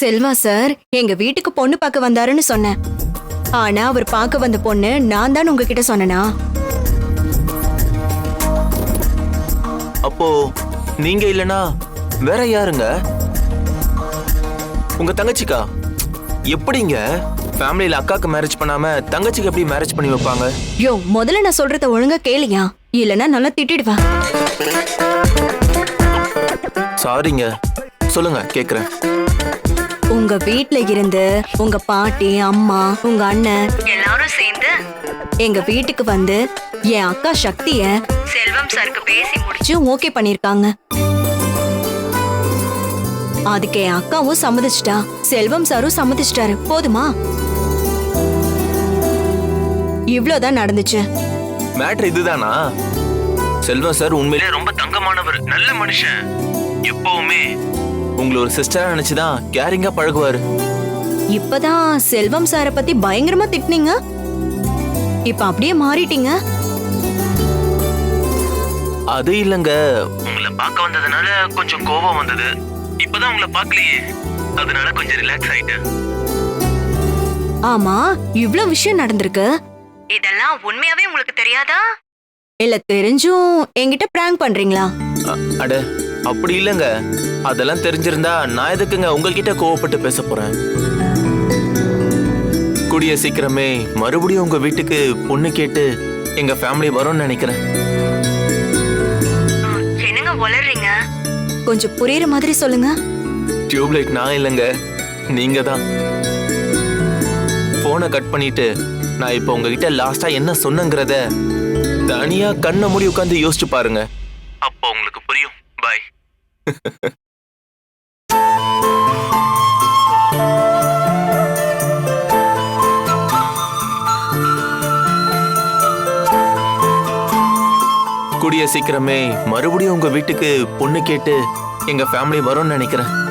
Selva sir எங்க வீட்டுக்கு பொண்ணு பார்க்க வந்தாருன்னு சொன்னேன். ஆனா அவர் பார்க்க வந்த பொண்ணு நான் தான் உங்ககிட்ட சொன்னனா? அப்போ நீங்க இல்லனா வேற யாருங்க? உங்க தங்கச்சிக்கா? எப்படிங்க? ஃபேமிலியில அக்காக்கு மேரேஜ் பண்ணாம தங்கச்சிக்கு எப்படி மேரேஜ் பண்ணி வைப்பாங்க? யோ முதல்ல நான் சொல்றத ஒழுங்கா கேளியா? இல்லனா நல்லா திட்டிடுவா. சாரிங்க சொல்லுங்க கேக்குறேன். உங்க வீட்ல இருந்து உங்க பாட்டி அம்மா உங்க அண்ணன் எல்லாரும் சேர்ந்து எங்க வீட்டுக்கு வந்து என் அக்கா சக்திய செல்வம் சாருக்கு பேசி முடிச்சு ஓகே பண்ணிருக்காங்க. அதுக்கு என் அக்காவும் சம்மதிச்சிட்டா. செல்வம் சாரும் சம்மதிச்சிட்டாரு. போதுமா? இவ்ளோதான் நடந்துச்சு. மேட்ரு இதுதானா? செல்வம் சார் உண்மையிலே ரொம்ப தங்கமானவர். நல்ல மனுஷன். எப்பவுமே. உங்களை ஒரு சிஸ்டரா நினைச்சுதான் கேரிங்கா பழகுவாரு. இப்பதான் செல்வம் சார பத்தி பயங்கரமா திட்டுனீங்க. இப்ப அப்படியே மாறிட்டீங்க. அது இல்லங்க. உங்களை பார்க்க வந்ததுனால கொஞ்சம் கோபம் வந்தது. இப்பதான் உங்களை பார்க்கலையே. அதனால கொஞ்சம் ரிலாக்ஸ் ஆயிட்டேன். ஆமா இவ்ளோ விஷயம் நடந்திருக்கு. இதெல்லாம் உண்மையாவே உங்களுக்கு தெரியாதா? இல்ல தெரிஞ்சும் என்கிட்ட பிராங்க் பண்றீங்களா? அட அப்படி இல்லைங்க. அதெல்லாம் தெரிஞ்சிருந்தா நான் எதுக்குங்க உங்ககிட்ட கோவப்பட்டு பேச போறேன்? கூடிய சீக்கிரமே மறுபடியும் உங்க வீட்டுக்கு பொண்ணு கேட்டு எங்க ஃபேமிலி வரும்னு நினைக்கிறேன். என்னங்க வளர்றீங்க கொஞ்சம் புரியுற மாதிரி சொல்லுங்க. டியூப்லைட் நான் இல்லைங்க நீங்க தான். போனை கட் பண்ணிட்டு நான் இப்போ உங்ககிட்ட லாஸ்டா என்ன சொன்னங்கிறத தனியா கண்ணை மூடி உட்காந்து யோசிச்சு பாருங்க. அப்போ கூடிய சீக்கிரமே மறுபடியும் உங்க வீட்டுக்கு பொண்ணு கேட்டு எங்க ஃபேமிலி வரும்னு நினைக்கிறேன்.